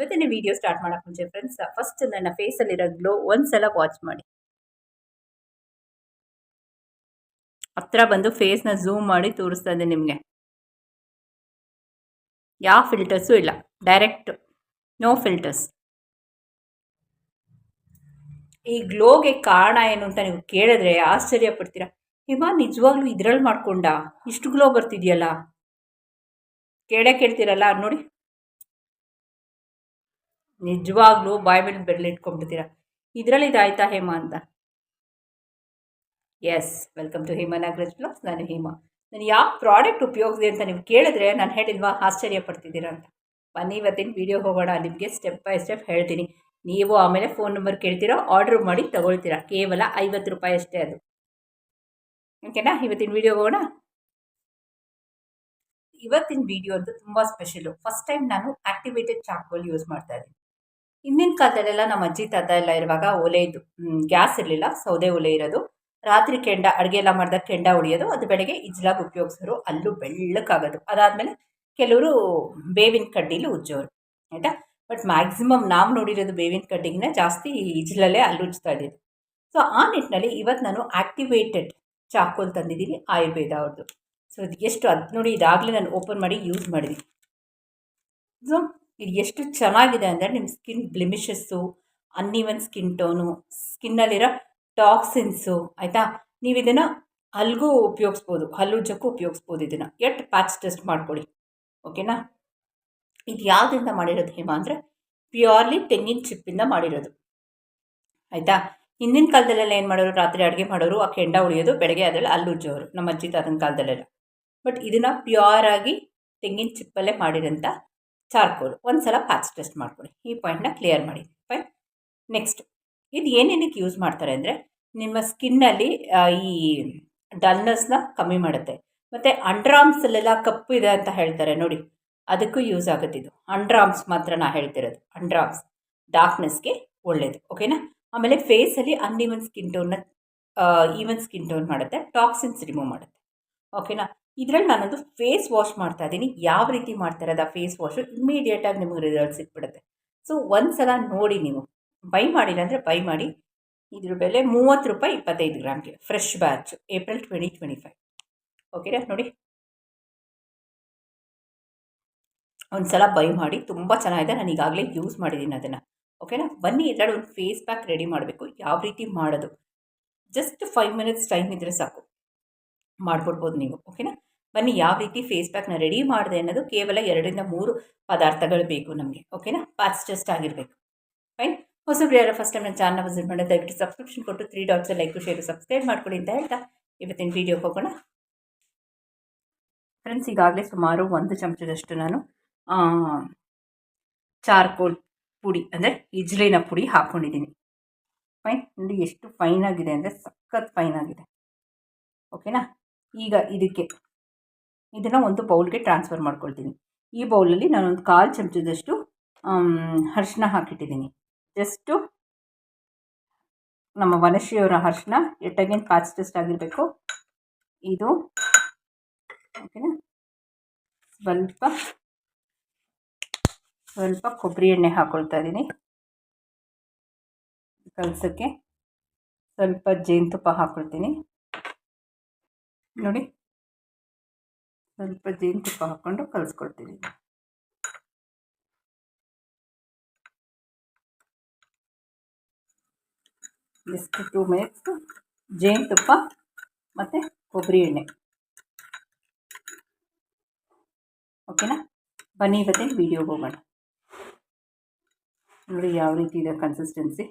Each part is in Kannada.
ಇವತ್ತಿನ ವಿಡಿಯೋ ಸ್ಟಾರ್ಟ್ ಮಾಡೋಕೆ ಮುಂಚೆ ಫ್ರೆಂಡ್ಸ್ ಫಸ್ಟ್ ನನ್ನ ಫೇಸಲ್ಲಿರೋ ಗ್ಲೋ ಒಂದ್ಸಲ ವಾಚ್ ಮಾಡಿ. ಹತ್ರ ಬಂದು ಫೇಸ್ನ ಝೂಮ್ ಮಾಡಿ ತೋರಿಸ್ತಾ ಇದೆ ನಿಮಗೆ. ಯಾವ ಫಿಲ್ಟರ್ಸು ಇಲ್ಲ. ಡೈರೆಕ್ಟ್ ನೋ ಫಿಲ್ಟರ್ಸ್ ಈ ಗ್ಲೋಗೆ ಕಾರಣ ಏನು ಅಂತ ನೀವು ಕೇಳಿದ್ರೆ ಆಶ್ಚರ್ಯ ಪಡ್ತೀರಾ ಹಿಮ, ನಿಜವಾಗ್ಲೂ ಇದ್ರಲ್ಲಿ ಮಾಡ್ಕೊಂಡ? ಇಷ್ಟು ಗ್ಲೋ ಬರ್ತಿದೆಯಲ್ಲ? ಕೇಳೇ ಕೇಳ್ತೀರಲ್ಲ, ನೋಡಿ. ನಿಜವಾಗ್ಲೂ ಬಾಯ್ ಮೇಲೆ ಬೆರಳು ಇದರಲ್ಲಿ ಇದಾಯ್ತಾ ಹೇಮಾ ಅಂತ? Yes welcome to Hema Nagaraj blogs ನಾನು ಹೇಮಾ. ನಾನು ಯಾವ ಪ್ರಾಡಕ್ಟ್ ಉಪಯೋಗಿಸಿದೆ ಅಂತ ನೀವು ಕೇಳಿದ್ರೆ ನಾನು ಹೇಳಿಲ್ವಾ? ಆಶ್ಚರ್ಯ ಪಡ್ತಿದ್ದೀರಾ ಅಂತ. ಬನ್ನಿ, ಇವತ್ತಿನ ವಿಡಿಯೋ ಹೋಗೋಣ. ನಿಮಗೆ ಸ್ಟೆಪ್ ಬೈ ಸ್ಟೆಪ್ ಹೇಳ್ತೀನಿ. ನೀವು ಆಮೇಲೆ ಫೋನ್ ನಂಬರ್ ಕೇಳ್ತೀರಾ ಆರ್ಡ್ರ್ ಮಾಡಿ ತಗೊಳ್ತೀರಾ? ಕೇವಲ ಐವತ್ತು ರೂಪಾಯಿ ಅಷ್ಟೇ ಅದು. ಓಕೆನಾ ಇವತ್ತಿನ ವಿಡಿಯೋ ಹೋಗೋಣ? ಇವತ್ತಿನ ವಿಡಿಯೋ ಅಂತೂ ತುಂಬ ಸ್ಪೆಷಲು ಫಸ್ಟ್ ಟೈಮ್ ನಾನು ಆಕ್ಟಿವೇಟೆಡ್ ಚಾಕೋಲ್ ಯೂಸ್ ಮಾಡ್ತಾ ಇದ್ದೀನಿ. ಹಿಂದಿನ ಕಾಲದಲ್ಲೆಲ್ಲ ನಮ್ಮ ಅಜ್ಜಿ, ತಾತ ಎಲ್ಲ ಇರುವಾಗ ಒಲೆ ಇದ್ದು ಗ್ಯಾಸ್ ಇರಲಿಲ್ಲ, ಸೌದೆ ಒಲೆ ಇರೋದು. ರಾತ್ರಿ ಕೆಂಡ, ಅಡುಗೆ ಎಲ್ಲ ಮಾಡಿದಾಗ ಕೆಂಡ ಉಳಿಯೋದು, ಅದು ಬೆಳಗ್ಗೆ ಇಜ್ಲಾಗಿ ಉಪಯೋಗಿಸೋರು ಅಲ್ಲೂ ಬೆಳ್ಳಕ್ಕಾಗೋದು ಅದಾದಮೇಲೆ ಕೆಲವರು ಬೇವಿನ ಕಡ್ಡಿಲಿ ಉಜ್ಜೋರು, ಆಯಿತಾ? ಬಟ್ ಮ್ಯಾಕ್ಸಿಮಮ್ ನಾವು ನೋಡಿರೋದು ಬೇವಿನ ಕಡ್ಡಿಗಿನ ಜಾಸ್ತಿ ಇಜ್ಲಲ್ಲೇ ಅಲ್ಲಿ ಉಜ್ತಾ ಇದ್ದಿದ್ದು. ಸೊ, ಆ ನಿಟ್ಟಿನಲ್ಲಿ ಇವತ್ತು ನಾನು ಆ್ಯಕ್ಟಿವೇಟೆಡ್ ಚಾಕೋಲ್ ತಂದಿದ್ದೀನಿ, ಆಯುರ್ವೇದ ಅವ್ರದ್ದು ಸೊ ಎಷ್ಟು ಅದು ನೋಡಿ ಇದಾಗಲೇ ನಾನು ಓಪನ್ ಮಾಡಿ ಯೂಸ್ ಮಾಡಿದ್ದೀನಿ ಸೊ ಇದು ಎಷ್ಟು ಚೆನ್ನಾಗಿದೆ ಅಂದರೆ ನಿಮ್ಮ skin blemishes uneven skin tone ಸ್ಕಿನ್ನಲ್ಲಿರೋ toxins ಆಯಿತಾ? ನೀವು ಇದನ್ನು ಹಲ್ಗೂ ಉಪಯೋಗಿಸ್ಬೋದು ಹಲ್ಲುಜ್ಜಕ್ಕೂ ಉಪಯೋಗಿಸ್ಬೋದು ಇದನ್ನು. ಎಟ್ ಪ್ಯಾಚ್ ಟೆಸ್ಟ್ ಮಾಡ್ಕೊಳ್ಳಿ, ಓಕೆನಾ? ಇದು ಯಾವುದರಿಂದ ಮಾಡಿರೋದು ಹೇಮ ಅಂದರೆ ಪ್ಯೂರ್ಲಿ ತೆಂಗಿನ ಚಿಪ್ಪಿಂದ ಮಾಡಿರೋದು. ಆಯಿತಾ? ಹಿಂದಿನ ಕಾಲದಲ್ಲೆಲ್ಲ ಏನು ಮಾಡೋರು? ರಾತ್ರಿ ಅಡುಗೆ ಮಾಡೋರು, ಆ ಕೆಂಡ ಉಳಿಯೋದು, ಬೆಳಗ್ಗೆ ಅದರಲ್ಲಿ ಹಲ್ಲುಜ್ಜೋರು ನಮ್ಮ ಅಜ್ಜಿ ತಾತನ ಕಾಲದಲ್ಲೆಲ್ಲ. ಬಟ್ ಇದನ್ನು ಪ್ಯೂರಾಗಿ ತೆಂಗಿನ ಚಿಪ್ಪಲ್ಲೇ ಮಾಡಿರೋಂಥ ಚಾರ್ಕೋಲ್ ಒಂದು ಸಲ ಪ್ಯಾಚ್ ಟೆಸ್ಟ್ ಮಾಡ್ಕೊಳ್ಳಿ ಈ ಪಾಯಿಂಟ್ನ ಕ್ಲಿಯರ್ ಮಾಡಿ. ಫೈನ್ ನೆಕ್ಸ್ಟ್ ಇದು ಏನೇನಕ್ಕೆ ಯೂಸ್ ಮಾಡ್ತಾರೆ ಅಂದರೆ, ನಿಮ್ಮ ಸ್ಕಿನ್ನಲ್ಲಿ ಈ ಡಲ್ನೆಸ್ನ ಕಮ್ಮಿ ಮಾಡುತ್ತೆ. ಮತ್ತು ಅಂಡ್ರಾಮ್ಸಲ್ಲೆಲ್ಲ ಕಪ್ಪು ಇದೆ ಅಂತ ಹೇಳ್ತಾರೆ. ನೋಡಿ. ಅದಕ್ಕೂ ಯೂಸ್ ಆಗುತ್ತೆ ಇದು. ಅಂಡ್ರಾಮ್ಸ್ ಮಾತ್ರ ನಾ ಹೇಳ್ತಿರೋದು. ಅಂಡ್ರಾಮ್ಸ್ ಡಾರ್ಕ್ನೆಸ್ಗೆ ಒಳ್ಳೆಯದು ಓಕೆನಾ ಆಮೇಲೆ ಫೇಸಲ್ಲಿ ಅನ್ಇವನ್ ಸ್ಕಿನ್ ಟೋನ್ನ ಈವನ್ ಸ್ಕಿನ್ ಟೋನ್ ಮಾಡುತ್ತೆ. ಟಾಕ್ಸಿನ್ಸ್ ರಿಮೂವ್ ಮಾಡುತ್ತೆ. ಓಕೆನಾ ಇದರಲ್ಲಿ ನಾನೊಂದು ಫೇಸ್ ವಾಶ್ ಮಾಡ್ತಾ ಇದ್ದೀನಿ. ಯಾವ ರೀತಿ ಮಾಡ್ತಾ ಇರೋದು ಆ ಫೇಸ್ ವಾಶು ಇಮ್ಮಿಡಿಯೇಟಾಗಿ ನಿಮಗೆ ರಿಸಲ್ಟ್ ಸಿಕ್ಬಿಡುತ್ತೆ. ಸೊ ಒಂದು ಸಲ ನೋಡಿ ನೀವು. ಬೈ ಮಾಡಿಲ್ಲ ಅಂದರೆ ಬೈ ಮಾಡಿ. ಇದ್ರ ಬೆಲೆ ಮೂವತ್ತು ರೂಪಾಯಿ ಇಪ್ಪತ್ತೈದು ಗ್ರಾಮ್ಗೆ fresh batch April twenty twenty five ಓಕೆನಾ ನೋಡಿ. ಒಂದು ಸಲ ಬೈ ಮಾಡಿ. ತುಂಬ ಚೆನ್ನಾಗಿದೆ. ನಾನು ಈಗಾಗಲೇ ಯೂಸ್ ಮಾಡಿದ್ದೀನಿ ಅದನ್ನು. ಓಕೆನಾ ಬನ್ನಿ ಇದರಲ್ಲಿ ಒಂದು ಫೇಸ್ ಪ್ಯಾಕ್ ರೆಡಿ ಮಾಡಬೇಕು. ಯಾವ ರೀತಿ ಮಾಡೋದು? ಜಸ್ಟ್ ಫೈವ್ ಮಿನಿಟ್ಸ್ ಟೈಮ್ ಇದ್ದರೆ ಸಾಕು. ಮಾಡಿಬಿಡ್ಬೋದು ನೀವು ಓಕೆನಾ ಬನ್ನಿ, ಯಾವ ರೀತಿ ಫೇಸ್ ಪ್ಯಾಕ್ನ ರೆಡಿ ಮಾಡಿದೆ ಅನ್ನೋದು ಕೇವಲ ಎರಡರಿಂದ ಮೂರು ಪದಾರ್ಥಗಳು ಬೇಕು ನಮಗೆ ಓಕೆನಾ ಫಾಸ್ಟೆಸ್ಟ್ ಆಗಿರಬೇಕು. ಫೈನ್ ಹೊಸಬ್ರು ಯಾರು ಫಸ್ಟ್ ಟೈಮ್ ನನ್ನ ಚಾನಲ್ ವಿಸಿಟ್ ಮಾಡಿ ದಯವಿಟ್ಟು ಸಬ್ಸ್ಕ್ರಿಪ್ಷನ್ ಕೊಟ್ಟು three dots like share subscribe ಮಾಡ್ಕೊಳ್ಳಿ ಅಂತ ಹೇಳ್ತಾ, ಇವತ್ತಿನ ವೀಡಿಯೋ ಹೋಗೋಣ. ಫ್ರೆಂಡ್ಸ್ ಈಗಾಗಲೇ ಸುಮಾರು ಒಂದು ಚಮಚದಷ್ಟು ನಾನು ಚಾರ್ಕೋಲ್ ಪುಡಿ, ಅಂದರೆ ಇಜ್ಲಿನ ಪುಡಿ ಹಾಕ್ಕೊಂಡಿದ್ದೀನಿ ಫೈನ್ ನೋಡಿ ಎಷ್ಟು ಫೈನ್ ಆಗಿದೆ ಅಂದರೆ ಸಖತ್ ಫೈನ್ ಆಗಿದೆ. ಓಕೆನಾ ಈಗ ಇದಕ್ಕೆ, ಇದನ್ನು ಒಂದು ಬೌಲ್ಗೆ ಟ್ರಾನ್ಸ್ಫರ್ ಮಾಡ್ಕೊಳ್ತೀನಿ. ಈ ಬೌಲಲ್ಲಿ ನಾನೊಂದು ಕಾಲು ಚಮಚದಷ್ಟು ಅರಿಶಿನ ಹಾಕಿಟ್ಟಿದ್ದೀನಿ. ಜಸ್ಟು ನಮ್ಮ ವನಶ್ರೀಯವರ ಅರಿಶಿನ ಎಟ್ಟಾಗೇನು ಕಾಚ್ ಟೆಸ್ಟ್ ಆಗಿರಬೇಕು. ಇದು, ಓಕೆನಾ? ಸ್ವಲ್ಪ ಸ್ವಲ್ಪ ಕೊಬ್ಬರಿ ಎಣ್ಣೆ ಹಾಕ್ಕೊಳ್ತಾ ಇದ್ದೀನಿ. ಕಲಸಕ್ಕೆ ಸ್ವಲ್ಪ ಜೇನುತುಪ್ಪ ಹಾಕ್ಕೊಳ್ತೀನಿ ನೋಡಿ. ಸ್ವಲ್ಪ ಜೇನುತುಪ್ಪ ಹಾಕ್ಕೊಂಡು ಕಲಿಸ್ಕೊಡ್ತೀನಿ. ಜಸ್ಟ್ ಟೂ ಮಿನಿಟ್ಸ್ ಜೇನುತುಪ್ಪ ಮತ್ತು ಕೊಬ್ಬರಿ ಎಣ್ಣೆ. ಓಕೆನಾ ಬನ್ನಿ ಇವತ್ತೆ ವೀಡಿಯೋಗೆ ಹೋಗೋಣ. ನೋಡಿ ಯಾವ ರೀತಿ ಇದೆ ಕನ್ಸಿಸ್ಟೆನ್ಸಿ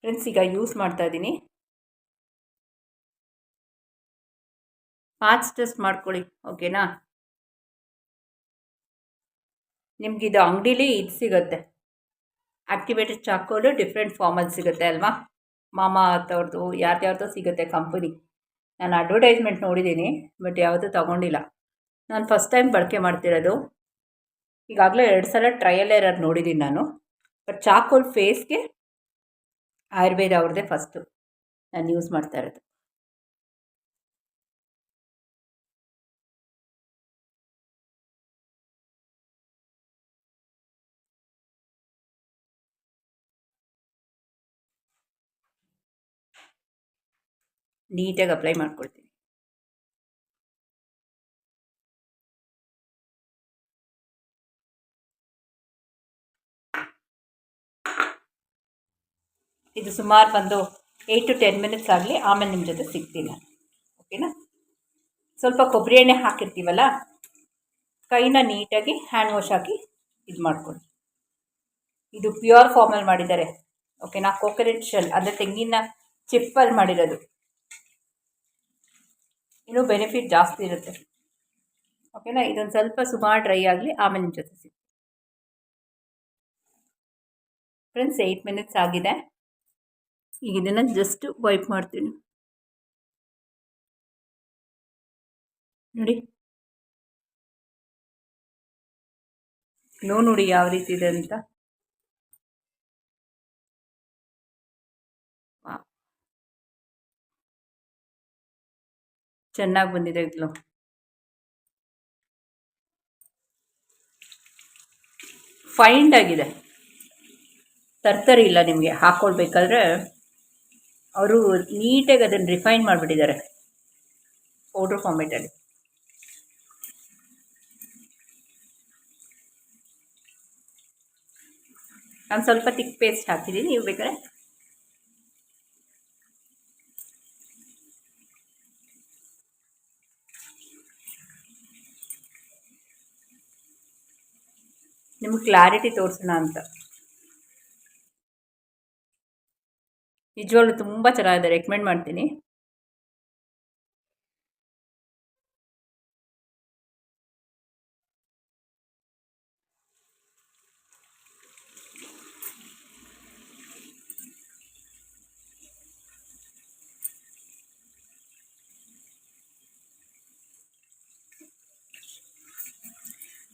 ಫ್ರೆಂಡ್ಸ್ ಈಗ ಯೂಸ್ ಮಾಡ್ತಾ ಇದ್ದೀನಿ. ಟೆಸ್ಟ್ ಮಾಡ್ಕೊಳ್ಳಿ ಓಕೆನಾ ನಿಮಗಿದು ಅಂಗಡೀಲಿ ಇದು ಸಿಗುತ್ತೆ. ಆಕ್ಟಿವೇಟೆಡ್ ಚಾಕೋಲು ಡಿಫ್ರೆಂಟ್ ಫಾರ್ಮಲ್ಲಿ ಸಿಗುತ್ತೆ ಅಲ್ವಾ? ಮಾಮಾ ಅವ್ರದ್ದು ಯಾರ್ದ್ಯಾರ್ದೋ ಸಿಗುತ್ತೆ ಕಂಪನಿ ನಾನು ಅಡ್ವರ್ಟೈಸ್ಮೆಂಟ್ ನೋಡಿದ್ದೀನಿ ಬಟ್ ಯಾವುದೂ ತೊಗೊಂಡಿಲ್ಲ. ನಾನು ಫಸ್ಟ್ ಟೈಮ್ ಬಳಕೆ ಮಾಡ್ತಿರೋದು. ಈಗಾಗಲೇ ಎರಡು ಸಲ ಟ್ರಯಲ್ ಎರರ್ ನೋಡಿದ್ದೀನಿ ನಾನು. ಬಟ್ ಚಾಕೋಲ್ ಫೇಸ್ಗೆ ಆಯುರ್ವೇದ ಅವ್ರದ್ದೇ ಫಸ್ಟು ನಾನು ಯೂಸ್ ಮಾಡ್ತಾ ಇರೋದು. ನೀಟಾಗಿ ಅಪ್ಲೈ ಮಾಡ್ಕೊಳ್ತೀನಿ. ಇದು ಸುಮಾರು ಬಂದು ಏಯ್ಟ್ ಟು ಟೆನ್ ಮಿನಿಟ್ಸ್ ಆಗಲಿ, ಆಮೇಲೆ ನಿಮ್ಮ ಜೊತೆ ಸಿಗ್ತೀನಿ ಓಕೆನಾ? ಸ್ವಲ್ಪ ಕೊಬ್ಬರಿ ಎಣ್ಣೆ ಹಾಕಿರ್ತೀವಲ್ಲ, ಕೈನ ನೀಟಾಗಿ ಹ್ಯಾಂಡ್ ವಾಶ್ ಹಾಕಿ ಇದು ಮಾಡ್ಕೊಳ್ಳಿ. ಇದು ಪ್ಯೂರ್ ಫಾರ್ಮಲ್ಲಿ ಮಾಡಿದ್ದಾರೆ. ಓಕೆನಾ? ಕೋಕೋನಟ್ ಶೆಲ್ ಅಂದರೆ ತೆಂಗಿನ ಚಿಪ್ಪಲ್ಲಿ ಮಾಡಿರೋದು. ಇನ್ನೂ ಬೆನಿಫಿಟ್ ಜಾಸ್ತಿ ಇರುತ್ತೆ. ಓಕೆನಾ ಇದೊಂದು ಸ್ವಲ್ಪ ಸುಮಾರು ಡ್ರೈ ಆಗಲಿ ಆಮೇಲೆ ನಿಮ್ಮ ಜೊತೆ ಸಿಗ್ತೀನಿ. ಫ್ರೆಂಡ್ಸ್ ಏಯ್ಟ್ ಮಿನಿಟ್ಸ್ ಆಗಿದೆ. ಈಗ ಇದನ್ನು ಜಸ್ಟ್ ವೈಪ್ ಮಾಡ್ತೀನಿ. ನೋಡಿ. ಗ್ಲೋ ನೋಡಿ ಯಾವ ರೀತಿ ಇದೆ ಅಂತ. ಚೆನ್ನಾಗಿ ಬಂದಿದೆ ಇದ್ಲು. ಫೈಂಡ್ ಆಗಿದೆ. ತರ್ತರಿ ಇಲ್ಲ ನಿಮಗೆ ಹಾಕ್ಕೊಳ್ಬೇಕಾದ್ರೆ ಅವರು ನೀಟಾಗಿ ಅದನ್ನು ರಿಫೈನ್ ಮಾಡಿಬಿಟ್ಟಿದ್ದಾರೆ. ಪೌಡ್ರ್ ಫಾರ್ಮೇಟಲ್ಲಿ ನಾನು ಸ್ವಲ್ಪ ತಿಕ್ ಪೇಸ್ಟ್ ಹಾಕಿದ್ದೀನಿ ನೀವು ಬೇಕಾದ್ರೆ ಕ್ಲಾರಿಟಿ ತೋರಿಸೋಣ ಅಂತ. ನಿಜವಾಗ್ಲೂ ತುಂಬ ಚೆನ್ನಾಗಿದೆ ರೆಕಮೆಂಡ್ ಮಾಡ್ತೀನಿ.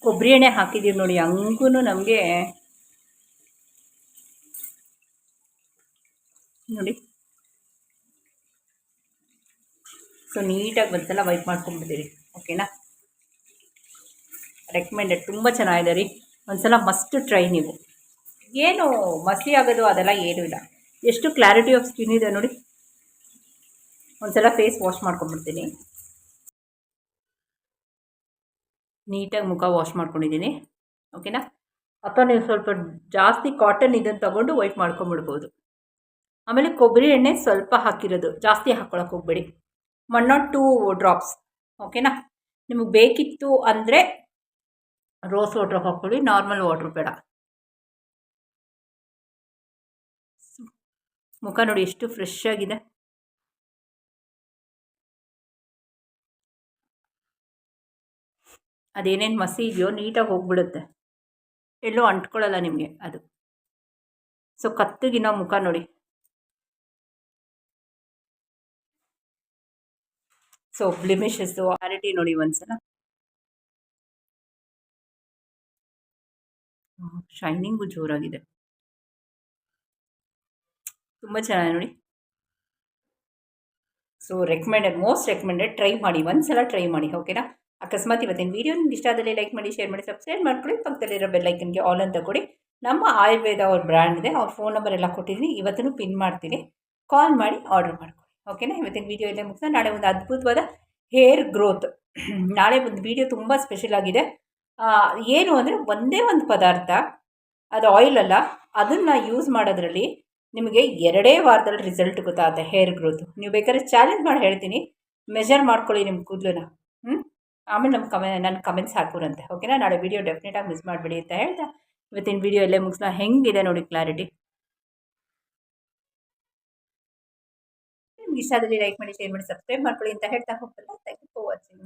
ಕೊಬ್ಬರಿ ಎಣ್ಣೆ ಹಾಕಿದ್ದೀವಿ ನೋಡಿ ಹಂಗೂ ನಮಗೆ ನೋಡಿ. ಸೊ ನೀಟಾಗಿ ಒಂದ್ಸಲ ವೈಪ್ ಮಾಡ್ಕೊಂಡ್ಬಿಟ್ಟಿರಿ ಓಕೆನಾ ರೆಕಮೆಂಡೆಡ್ ತುಂಬ ಚೆನ್ನಾಗಿದೆ ರೀ. ಒಂದ್ಸಲ ಮಸ್ಟ್ ಟ್ರೈ ನೀವು. ಏನು ಮಸಿ ಆಗೋದು ಅದೆಲ್ಲ ಏನೂ ಇಲ್ಲ. ಎಷ್ಟು ಕ್ಲಾರಿಟಿ ಆಫ್ ಸ್ಕಿನ್ ಇದೆ ನೋಡಿ. ಒಂದ್ಸಲ ಫೇಸ್ ವಾಶ್ ಮಾಡ್ಕೊಂಡ್ಬಿಡ್ತೀನಿ. ನೀಟಾಗಿ ಮುಖ ವಾಶ್ ಮಾಡ್ಕೊಂಡಿದ್ದೀನಿ. ಓಕೆನಾ ಅಥವಾ ನೀವು ಸ್ವಲ್ಪ ಜಾಸ್ತಿ ಕಾಟನ್ ಇದನ್ನು ತೊಗೊಂಡು ವೈಟ್ ಮಾಡ್ಕೊಂಬಿಡ್ಬೋದು. ಆಮೇಲೆ ಕೊಬ್ಬರಿ ಎಣ್ಣೆ ಸ್ವಲ್ಪ ಹಾಕಿರೋದು. ಜಾಸ್ತಿ ಹಾಕ್ಕೊಳಕ್ಕೆ ಹೋಗ್ಬೇಡಿ. ಒನ್ ನಾಟ್ ಟೂ ಡ್ರಾಪ್ಸ್ ಓಕೆನಾ ನಿಮಗೆ ಬೇಕಿತ್ತು ಅಂದರೆ ರೋಸ್ ವಾಟ್ರ್ ಹಾಕ್ಕೊಳ್ಳಿ. ನಾರ್ಮಲ್ ವಾಟ್ರ್ ಬೇಡ. ಮುಖ ನೋಡಿ ಎಷ್ಟು ಫ್ರೆಶ್ ಆಗಿದೆ. ಅದೇನೇನು ಮಸಿ ಇದೆಯೋ ನೀಟಾಗಿ ಹೋಗ್ಬಿಡುತ್ತೆ. ಎಲ್ಲೂ ಅಂಟ್ಕೊಳ್ಳಲ್ಲ ನಿಮಗೆ ಅದು. ಸೊ ಕತ್ತಿಗಿನ ಮುಖ ನೋಡಿ. ಸೊ ಬ್ಲಿಮಿಷಸ್ಸು ಕ್ಲಾರಿಟಿ ನೋಡಿ ಒಂದ್ಸಲ. ಶೈನಿಂಗು ಜೋರಾಗಿದೆ. ತುಂಬ ಚೆನ್ನಾಗಿದೆ ನೋಡಿ. So recommended most recommended try ಮಾಡಿ, ಒಂದ್ಸಲ ಟ್ರೈ ಮಾಡಿ ಓಕೆನಾ ಅಕಸ್ಮಾತ್ ಇವತ್ತಿನ ವೀಡಿಯೋ ನಿಮ್ಗೆ ಇಷ್ಟ ಆದಲ್ಲಿ ಲೈಕ್ ಮಾಡಿ ಶೇರ್ ಮಾಡಿ ಸಬ್ಸ್ಕ್ರೈಬ್ ಮಾಡ್ಕೊಳ್ಳಿ. ಪಕ್ಕದಲ್ಲಿರೋ ಬೆಲ್ಲೈಕನ್ಗೆ ಆಲ್ ಅಂತ ಕೊಡಿ. ನಮ್ಮ ಆಯುರ್ವೇದ ಅವ್ರ ಬ್ರ್ಯಾಂಡ್ ಇದೆ. ಅವ್ರ ಫೋನ್ ನಂಬರ್ ಎಲ್ಲ ಕೊಟ್ಟಿದ್ದೀನಿ. ಇವತ್ತೂ ಪಿನ್ ಮಾಡ್ತೀನಿ. ಕಾಲ್ ಮಾಡಿ ಆರ್ಡರ್ ಮಾಡ್ಕೊಳ್ಳಿ. ಓಕೆನಾ ಇವತ್ತಿನ ವೀಡಿಯೋ ಇಲ್ಲೇ ಮುಗಿಸ ನಾಳೆ ಒಂದು ಅದ್ಭುತವಾದ ಹೇರ್ ಗ್ರೋತ್ ನಾಳೆ ಒಂದು ವೀಡಿಯೋ ತುಂಬ ಸ್ಪೆಷಲ್ ಆಗಿದೆ. ಏನು ಅಂದರೆ ಒಂದೇ ಒಂದು ಪದಾರ್ಥ, ಅದು ಆಯಿಲ್ ಅಲ್ಲ, ಅದನ್ನು ಯೂಸ್ ಮಾಡೋದ್ರಲ್ಲಿ ನಿಮಗೆ ಎರಡೇ ವಾರದಲ್ಲಿ ರಿಸಲ್ಟ್ ಗೊತ್ತಾಗುತ್ತೆ ಹೇರ್ ಗ್ರೋತ್ ನೀವು ಬೇಕಾದ್ರೆ ಚಾಲೆಂಜ್ ಮಾಡಿ ಹೇಳ್ತೀನಿ. ಮೆಜರ್ ಮಾಡ್ಕೊಳ್ಳಿ ನಿಮ್ಮ ಕೂದಲನ್ನ. ಹ್ಞೂ ಆಮೇಲೆ ನಮ್ಮ ಕಮೆ ನನ್ನ ಕಮೆಂಟ್ಸ್ ಹಾಕೋರಂತೆ ಓಕೆನಾ ನಾಳೆ ವೀಡಿಯೋ ಡೆಫಿನೆಟಾಗಿ ಮಿಸ್ ಮಾಡಬೇಡಿ ಅಂತ ಹೇಳ್ತಾ, ಇವತ್ತಿನ ವೀಡಿಯೋ ಎಲ್ಲೇ ಮುಗಿಸ್ನ ಹೆಂಗಿದೆ ನೋಡಿ ಕ್ಲಾರಿಟಿ ನಿಮ್ಗೆ ಇಷ್ಟ ಆದಲ್ಲಿ ಲೈಕ್ ಮಾಡಿ ಶೇರ್ ಮಾಡಿ ಸಬ್ಸ್ಕ್ರೈಬ್ ಮಾಡ್ಕೊಳ್ಳಿ ಅಂತ ಹೇಳ್ತಾ ಹೋಗ್ತಲ್ಲ ಥ್ಯಾಂಕ್ ಯು ಫಾರ್ ವಾಚಿಂಗ್